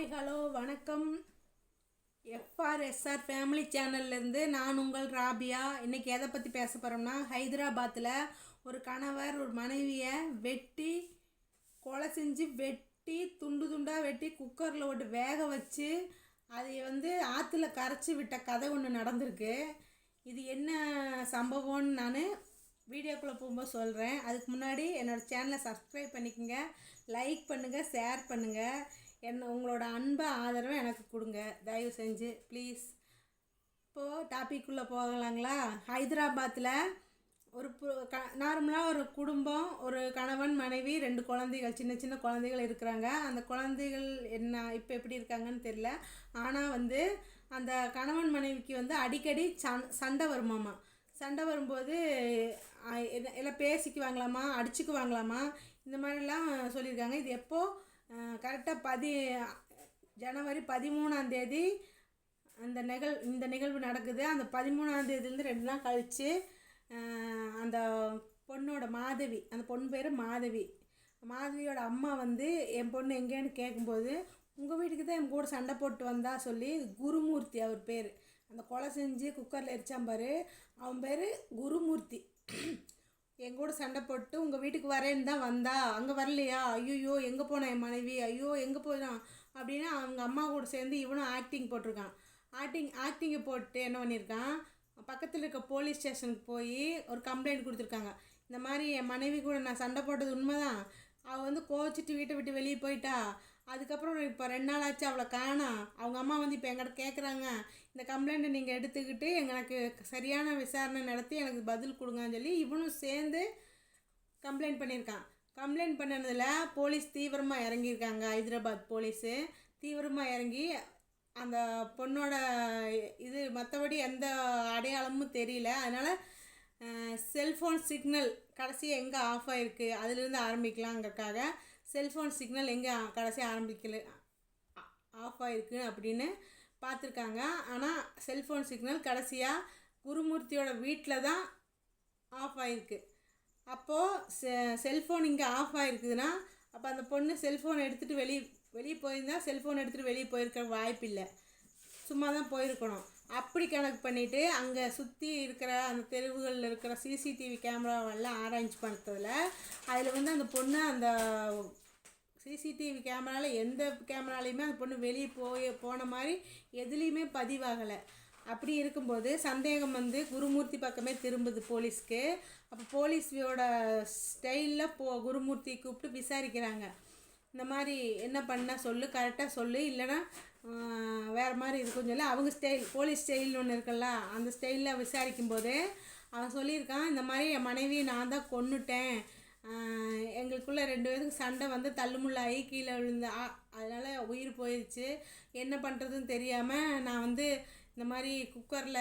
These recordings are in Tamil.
ஹாய் ஹலோ வணக்கம். எஃப்ஆர்எஸ்ஆர் ஃபேமிலி சேனல்லேருந்து நான் உங்கள் ராபியா. இன்றைக்கி எதை பற்றி பேச போகிறோம்னா ஹைதராபாத்தில் ஒரு கணவர் ஒரு மனைவியை வெட்டி கொலை செஞ்சு வெட்டி துண்டு துண்டாக வெட்டி குக்கரில் போட்டு வேக வச்சு அதை வந்து ஆற்றுல கரைச்சி விட்ட கதை ஒன்று நடந்திருக்கு. இது என்ன சம்பவம்னு நான் வீடியோக்குள்ளே போகும்போது சொல்கிறேன் அதுக்கு முன்னாடி என்னோடய சேனலை சப்ஸ்கிரைப் பண்ணிக்கோங்க லைக் பண்ணுங்கள் ஷேர் பண்ணுங்கள் என்ன உங்களோட அன்பை ஆதரவை எனக்கு கொடுங்க. தயவு செஞ்சு ப்ளீஸ் இப்போது டாபிக்குள்ளே போகலாங்களா? ஹைதராபாத்தில் ஒரு க நார்மலாக ஒரு குடும்பம் ஒரு கணவன் மனைவி ரெண்டு குழந்தைகள் சின்ன சின்ன குழந்தைகள் இருக்கிறாங்க. அந்த குழந்தைகள் என்ன இப்போ எப்படி இருக்காங்கன்னு தெரில ஆனால் வந்து அந்த கணவன் மனைவிக்கு வந்து அடிக்கடி சண் சண்டை வருமாமா? சண்டை வரும்போது எல்லாம் பேசிக்குவாங்களாமா? அடிச்சுக்குவாங்களாமா? இந்த மாதிரிலாம் சொல்லியிருக்காங்க. இது எப்போது கரெக்டாக பதி ஜனவரி பதிமூணாம் தேதி அந்த நிகழ் இந்த நிகழ்வு நடக்குது. அந்த பதிமூணாம் தேதியிலேருந்து ரெண்டு நாள் கழித்து அந்த பொண்ணோட மாதவி அந்த பொண்ணு பேர் மாதவி. மாதவியோட அம்மா வந்து என் பொண்ணு எங்கேன்னு கேட்கும்போது உங்கள் வீட்டுக்கு தான் என் கூட சண்டை போட்டு வந்தா சொல்லி குருமூர்த்தி அவர் பேர். அந்த கொலை செஞ்சு குக்கரில் எரிச்சாம்பார் அவன் பேர் குருமூர்த்தி. என் கூட சண்டை போட்டு உங்கள் வீட்டுக்கு வரேன்னு தான் வந்தா? அங்கே வரலையா? ஐயோ எங்கே போனா என் மனைவி? ஐயோ எங்கே போயிடான் அப்படின்னு அவங்க அம்மா கூட சேர்ந்து இவனும் ஆக்டிங் போட்டிருக்கான். ஆக்டிங் ஆக்டிங்கை போட்டு என்ன பண்ணியிருக்கான்? பக்கத்தில் இருக்க போலீஸ் ஸ்டேஷனுக்கு போய் ஒரு கம்ப்ளைண்ட் கொடுத்துருக்காங்க. இந்த மாதிரி என் மனைவி கூட நான் சண்டை போட்டது உண்மைதான்? அவள் வந்து கோச்சிட்டு வீட்டை விட்டு வெளியே போயிட்டா? அதுக்கப்புறம் இப்போ ரெண்டு நாள் ஆச்சு அவளை காணோம் அவங்க அம்மா வந்து இப்போ எங்கிட்ட கேட்குறாங்க இந்த கம்ப்ளைண்ட்டை நீங்கள் எடுத்துக்கிட்டு எனக்கு சரியான விசாரணை நடத்தி எனக்கு பதில் கொடுங்கன்னு சொல்லி இவனும் சேர்ந்து கம்ப்ளைண்ட் பண்ணியிருக்கான். கம்ப்ளைண்ட் பண்ணதில் போலீஸ் தீவிரமாக இறங்கியிருக்காங்க ஹைதராபாத் போலீஸு தீவிரமாக இறங்கி அந்த பொண்ணோட இது மற்றபடி எந்த அடையாளமும் தெரியல. அதனால் செல்ஃபோன் சிக்னல் கடைசியாக எங்கே ஆஃப் ஆகிருக்கு அதிலிருந்து ஆரம்பிக்கலாங்கிறக்காக செல்ஃபோன் சிக்னல் எங்கே கடைசி ஆரம்பிக்கல ஆஃப் ஆகிருக்கு அப்படின்னு பார்த்துருக்காங்க ஆனால் செல்ஃபோன் சிக்னல் கடைசியாக குருமூர்த்தியோட வீட்டில் தான் ஆஃப் ஆகிருக்கு அப்போது செ செல்ஃபோன் இங்கே ஆஃப் ஆகிருக்குதுன்னா அப்போ அந்த பொண்ணு செல்ஃபோன் எடுத்துகிட்டு வெளியே வெளியே போயிருந்தால் செல்ஃபோன் எடுத்துகிட்டு வெளியே போயிருக்க வாய்ப்பு இல்லை சும்மா தான் போயிருக்கணும். அப்படி கணக்கு பண்ணிவிட்டு அங்கே சுற்றி இருக்கிற அந்த தெருவுகளில் இருக்கிற சிசிடிவி கேமராவெல்லாம் ஆராய்ச்சி பண்ணதில் அதில் வந்து அந்த பொண்ணு அந்த சிசிடிவி கேமராவில் எந்த கேமராலையுமே அந்த பொண்ணு வெளியே போய் போன மாதிரி எதுலேயுமே பதிவாகலை. அப்படி இருக்கும்போது சந்தேகம் வந்து குருமூர்த்தி பக்கமே திரும்புது போலீஸ்க்கு. அப்போ போலீஸோட ஸ்டைலில் போ குருமூர்த்தி கூப்பிட்டு விசாரிக்கிறாங்க. இந்த மாதிரி என்ன பண்ண சொல்லு கரெக்டாக சொல்லு. இல்லைன்னா வேறு மாதிரி இருக்குன்னு சொல்லி அவங்க ஸ்டைல் போலீஸ் ஸ்டைல்னு ஒன்று இருக்குல்ல அந்த ஸ்டைலில் விசாரிக்கும்போது அவன் சொல்லியிருக்கான் இந்த மாதிரி என் மனைவியை நான் தான் கொண்டுட்டேன் எங்களுக்குள்ளே ரெண்டு பேருக்கு சண்டை வந்து தள்ளுமுள்ளாகி கீழே விழுந்த அதனால் உயிர் போயிடுச்சு என்ன பண்ணுறதுன்னு தெரியாமல் நான் வந்து இந்த மாதிரி குக்கரில்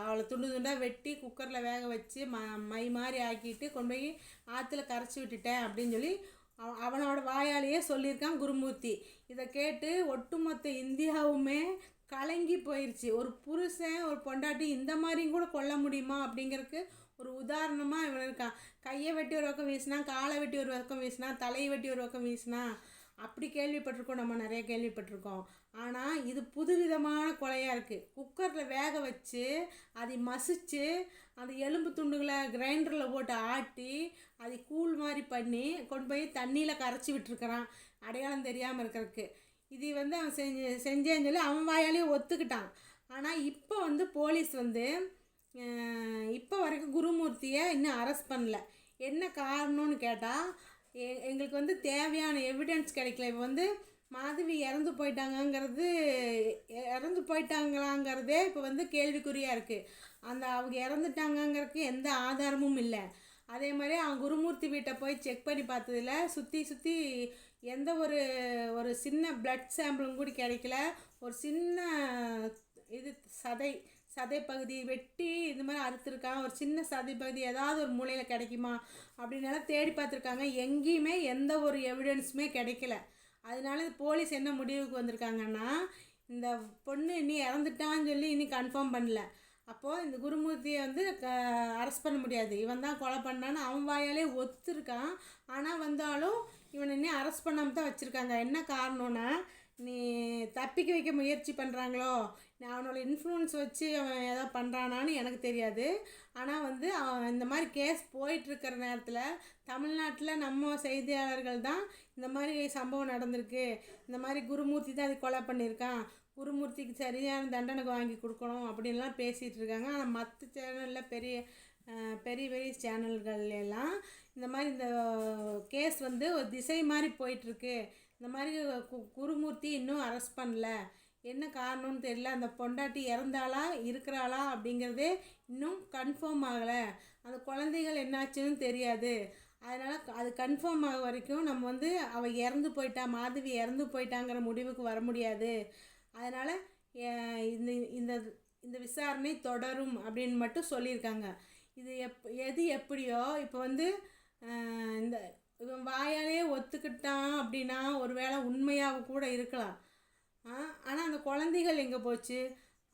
அவளை துண்டு துண்டாக வெட்டி குக்கரில் வேக வச்சு ம மை மாதிரி ஆக்கிட்டு கொண்டு போய் ஆற்றுல கரைச்சி விட்டுட்டேன் அப்படின்னு சொல்லி அவ- அவனோட வாயாலேயே சொல்லியிருக்கான் குருமூர்த்தி. இதை கேட்டு ஒட்டுமொத்த இந்தியாவுமே கலங்கி போயிடுச்சு ஒரு புருஷன் ஒரு பொண்டாட்டி இந்த மாதிரியும் கூட கொல்ல முடியுமா அப்படிங்கிறதுக்கு ஒரு உதாரணமாக இவன் இருக்கான். கையை வெட்டி ஒரு பக்கம் வீசினா காலை வெட்டி ஒரு பக்கம் வீசினா தலையை வெட்டி ஒரு பக்கம் வீசினா அப்படி கேள்விப்பட்டிருக்கோம் நம்ம நிறைய கேள்விப்பட்டிருக்கோம். ஆனால் இது புதுவிதமான கொலையாக இருக்குது குக்கரில் வேக வச்சு அதை மசிச்சு அந்த எலும்பு துண்டுகளை கிரைண்டரில் போட்டு ஆட்டி அதை கூழ் மாதிரி பண்ணி கொண்டு போய் தண்ணியில் கரைச்சி விட்டுருக்குறான். அடையாளம் தெரியாமல் இருக்கிறதுக்கு. இது வந்து அவன் செஞ்சு செஞ்சேன்னு சொல்லி அவன் வாயாலேயே ஒத்துக்கிட்டான். ஆனால் இப்போ வந்து போலீஸ் வந்து இப்போ வரைக்கும் குருமூர்த்தியை இன்னும் அரெஸ்ட் பண்ணல. என்ன காரணம்னு கேட்டால் எங்களுக்கு வந்து தேவையான எவிடன்ஸ் கிடைக்கல. இப்போ வந்து மாதவி இறந்து போயிட்டாங்கங்கிறது இறந்து போயிட்டாங்களாங்கிறதே இப்போ வந்து கேள்விக்குறியாக இருக்குது அந்த அவங்க இறந்துட்டாங்கங்கிறதுக்கு எந்த ஆதாரமும் இல்லை. அதே மாதிரி அவங்க குருமூர்த்தி வீட்டை போய் செக் பண்ணி பார்த்ததில் சுற்றி சுற்றி எந்த ஒரு ஒரு சின்ன பிளட் சாம்பிளும் கூட கிடைக்கல. ஒரு சின்ன இது சதை சதை பகுதி வெட்டி இந்த மாதிரி அறுத்துருக்கான் ஒரு சின்ன சதை பகுதி ஏதாவது ஒரு மூலையில் கிடைக்குமா அப்படின்னால தேடி பார்த்துருக்காங்க. எங்கேயுமே எந்த ஒரு எவிடன்ஸுமே கிடைக்கல. அதனால போலீஸ் என்ன முடிவுக்கு வந்திருக்காங்கன்னா இந்த பொண்ணு இனி இறந்துட்டான்னு சொல்லி இனி கன்ஃபார்ம் பண்ணல. அப்போது இந்த குருமூர்த்தியை வந்து க அரெஸ்ட் பண்ண முடியாது. இவன் தான் கொலை பண்ணான்னு அவன் வாயாலே ஒத்துருக்கான். ஆனால் வந்தாலும் இவனை இன்னும் அரெஸ்ட் பண்ணாமல் தான் வச்சுருக்காங்க. என்ன காரணம்னா நீ தப்பிக்க வைக்க முயற்சி பண்ணுறாங்களோ அவனோட இன்ஃப்ளூயன்ஸ் வச்சு அவன் எதாவது பண்ணுறானான்னு எனக்கு தெரியாது. ஆனால் வந்து அவன் இந்த மாதிரி கேஸ் போயிட்டுருக்கிற நேரத்தில் தமிழ்நாட்டில் நம்ம செய்தியாளர்கள் தான் இந்த மாதிரி சம்பவம் நடந்திருக்கு. இந்த மாதிரி குருமூர்த்தி தான் அது கொலை பண்ணியிருக்கான். குருமூர்த்திக்கு சரியான தண்டனை வாங்கி கொடுக்கணும் அப்படின்லாம் பேசிகிட்டு இருக்காங்க. ஆனால் மற்ற சேனலில் பெரிய பெரிய பெரிய சேனல்கள் எல்லாம் இந்த மாதிரி இந்த கேஸ் வந்து ஒரு திசை மாதிரி போயிட்டுருக்கு. இந்த மாதிரி கு குருமூர்த்தி இன்னும் அரெஸ்ட் பண்ணல. என்ன காரணம்னு தெரியல. அந்த பொண்டாட்டி இறந்தாளா இருக்கிறாளா அப்படிங்கிறதே இன்னும் கன்ஃபார்ம் ஆகலை. அந்த குழந்தைகள் என்னாச்சுன்னு தெரியாது. அதனால் அது கன்ஃபார்ம் ஆக வரைக்கும் நம்ம வந்து அவள் இறந்து போயிட்டா மாதவி இறந்து போயிட்டாங்கிற முடிவுக்கு வர முடியாது. அதனால் இந்த இந்த இந்த விசாரணை தொடரும் அப்படின்னு மட்டும் சொல்லியிருக்காங்க. இது எப் எது எப்படியோ இப்போ வந்து இந்த இவன் வாயாலே ஒத்துக்கிட்டான் அப்படின்னா ஒருவேளை உண்மையாக கூட இருக்கலாம். ஆனால் அந்த குழந்தைகள் எங்கே போச்சு?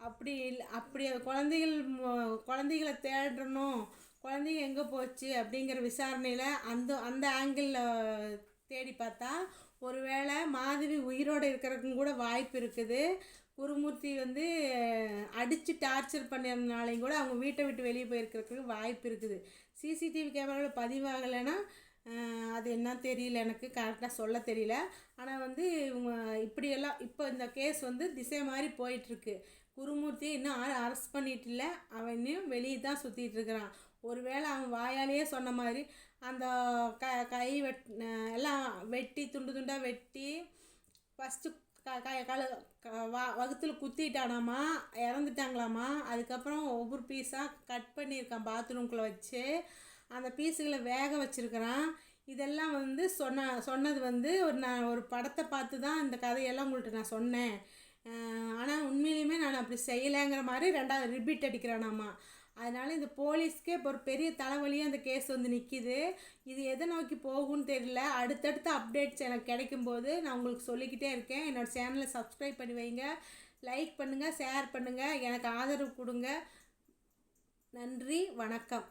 அப்படி இல்லை அப்படி அந்த குழந்தைகள் குழந்தைகளை தேடணும். குழந்தைங்க எங்கே போச்சு அப்படிங்கிற விசாரணையில் அந்த அந்த ஆங்கிளில் தேடி பார்த்தா ஒருவேளை மாதவி உயிரோடு இருக்கிறதுக்கும் கூட வாய்ப்பு இருக்குது. குருமூர்த்தி வந்து அடித்து டார்ச்சர் பண்ணியிருந்தனாலையும் கூட அவங்க வீட்டை விட்டு வெளியே போயிருக்கிறதுக்கு வாய்ப்பு இருக்குது. சிசிடிவி கேமராவில் பதிவாகலைன்னா அது என்ன தெரியல எனக்கு கரெக்டாக சொல்ல தெரியல. ஆனால் வந்து இவங்க இப்படியெல்லாம் இப்போ இந்த கேஸ் வந்து திசை மாதிரி போயிட்டுருக்கு. குருமூர்த்தி இன்னும் யாரும் அரெஸ்ட் பண்ணிட்டு இல்லை அவன் இன்னும் வெளியே தான் சுற்றிட்டு இருக்கிறான். ஒருவேளை அவன் வாயாலேயே சொன்ன மாதிரி அந்த க கை வெட் எல்லாம் வெட்டி துண்டு துண்டாக வெட்டி ஃபஸ்ட்டு க க கழு க- வா வகுத்தில் குத்திட்டானாமா இறந்துட்டாங்களாமா அதுக்கப்புறம் ஒவ்வொரு பீஸாக கட் பண்ணியிருக்கான் பாத்ரூம்குள்ளே வச்சு. அந்த பீஸுகளை வேக வச்சுருக்கிறான். இதெல்லாம் வந்து சொன்ன சொன்னது வந்து ஒரு நான் ஒரு படத்தை பார்த்து தான் இந்த கதையெல்லாம் உங்கள்கிட்ட நான் சொன்னேன். ஆனால் உண்மையிலுமே நான் அப்படி செய்யலைங்கிற மாதிரி ரெண்டாவது ரிப்பீட் அடிக்கிறானாம்மா அதனால் இந்த போலீஸ்க்கே இப்போ ஒரு பெரிய தலைவலியாக அந்த கேஸ் வந்து நிற்கிது இது எதை நோக்கி போகும்னு தெரியல. அடுத்தடுத்த அப்டேட்ஸ் எனக்கு கிடைக்கும்போது நான் உங்களுக்கு சொல்லிக்கிட்டே இருக்கேன். என்னோட சேனலை சப்ஸ்கிரைப் பண்ணி வைங்க. லைக் பண்ணுங்கள் ஷேர் பண்ணுங்கள் எனக்கு ஆதரவு கொடுங்க. நன்றி வணக்கம்.